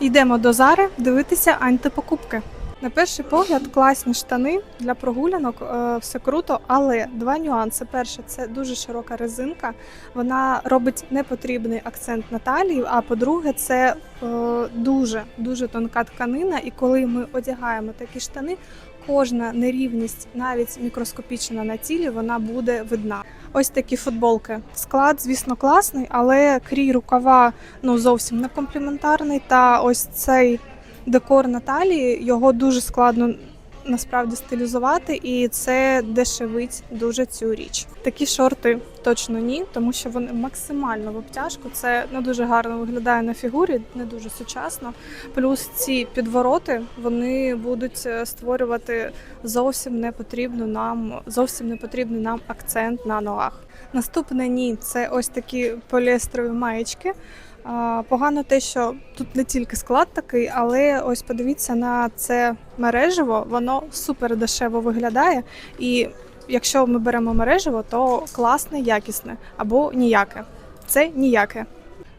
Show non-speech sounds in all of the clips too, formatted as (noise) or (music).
Йдемо до Зари дивитися антипокупки. На перший погляд, класні штани для прогулянок, е, все круто, але два нюанси. Перше, це дуже широка резинка. Вона робить непотрібний акцент на талії. А по-друге, це е, дуже дуже тонка тканина. І коли ми одягаємо такі штани, кожна нерівність, навіть мікроскопічна на тілі, вона буде видна. Ось такі футболки. Склад, звісно, класний, але крій рукава ну зовсім не компліментарний. Та ось цей декор Наталі його дуже складно насправді стилізувати, і це дешевить дуже цю річ. Такі шорти точно ні, тому що вони максимально в обтяжку. Це не дуже гарно виглядає на фігурі, не дуже сучасно. Плюс ці підвороти вони будуть е, створювати зовсім не потрібну нам, зовсім не потрібний нам акцент на ногах. Наступне ні, це ось такі поліестрові маєчки. Погано те, що тут не тільки склад такий, але ось подивіться на це мережево, воно супер дешево виглядає. І якщо ми беремо мережево, то класне, якісне або ніяке. Це ніяке.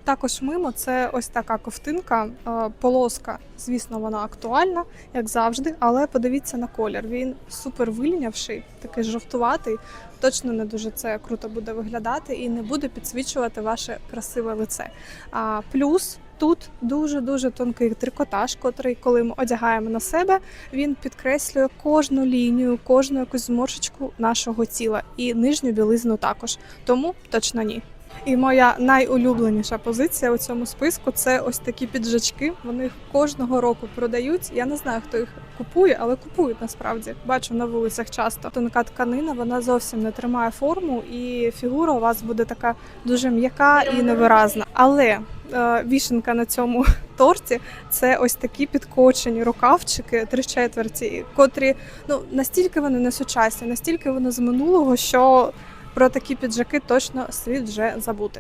Також мимо це ось така ковтинка, е, полоска. Звісно, вона актуальна, як завжди, але подивіться на колір. Він супер вилінявший, такий жовтуватий. Точно не дуже це круто буде виглядати і не буде підсвічувати ваше красиве лице. А плюс тут дуже дуже тонкий трикотаж, котрий, коли ми одягаємо на себе, він підкреслює кожну лінію, кожну якусь зморшечку нашого тіла і нижню білизну також. Тому точно ні. І моя найулюбленіша позиція у цьому списку це ось такі піджачки. Вони кожного року продають. Я не знаю, хто їх купує, але купують насправді. Бачу на вулицях часто. Тонка тканина вона зовсім не тримає форму, і фігура у вас буде така дуже м'яка і невиразна. Але е, вішенка на цьому (laughs) торті це ось такі підкочені рукавчики три четверті, котрі ну настільки вони не сучасні, настільки вони з минулого, що про такі піджаки точно слід вже забути.